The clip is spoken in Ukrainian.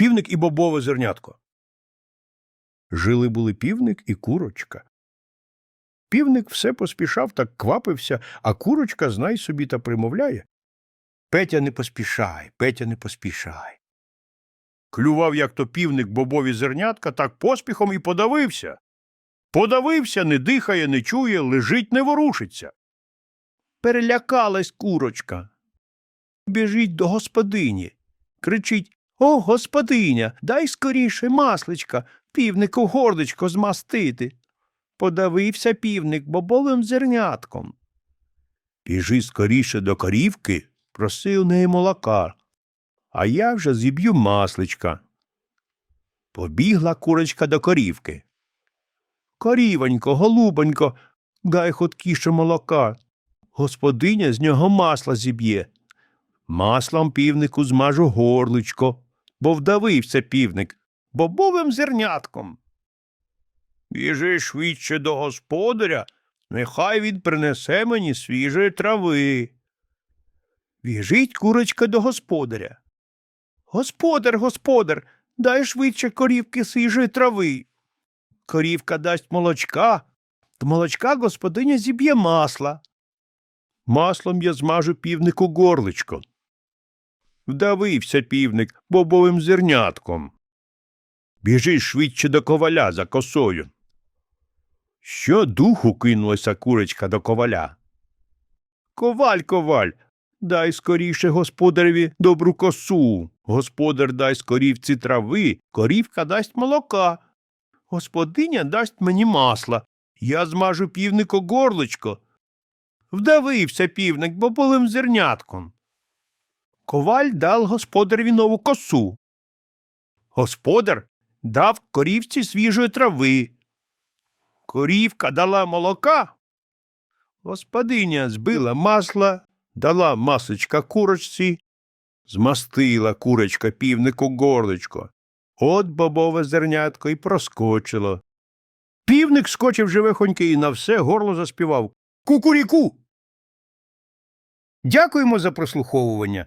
Півник і бобове зернятко. Жили були півник і курочка. Півник все поспішав, так квапився, а курочка, знай собі, та примовляє. Петя не поспішай, Петя не поспішай. Клював, як то півник бобові зернятка, так поспіхом і подавився. Подавився, не дихає, не чує, лежить, не ворушиться. Перелякалась курочка. Біжить до господині. Кричить О, господиня, дай скоріше масличка, півнику гордочко змастити. Подавився півник бобовим зернятком. Біжи скоріше до корівки, проси у неї молока, а я вже зіб'ю масличка. Побігла курочка до корівки. Корівонько, голубонько, дай хоткіше молока. Господиня з нього масла зіб'є. Маслом півнику змажу горличко, бо вдавився півник бобовим зернятком. Біжи швидше до господаря, нехай він принесе мені свіжої трави. Біжить курочка до господаря. Господар, господар, дай швидше корівки свіжої трави. Корівка дасть молочка, то молочка господиня зіб'є масла. Маслом я змажу півнику горличко. Вдавився півник бобовим зернятком. Біжи швидше до коваля за косою. Що духу кинулася курочка до коваля? Коваль, коваль, дай скоріше господареві добру косу. Господар дасть корівці трави, корівка дасть молока. Господиня дасть мені масла. Я змажу півнику горличко. Вдавився півник бобовим зернятком. Коваль дав господареві нову косу. Господар дав корівці свіжої трави. Корівка дала молока. Господиня збила масла, дала масочка курочці, змастила курочка півнику горличко. От бобове зернятко і проскочило. Півник скочив живехоньки і на все горло заспівав Кукуріку. Дякуємо за прослуховування.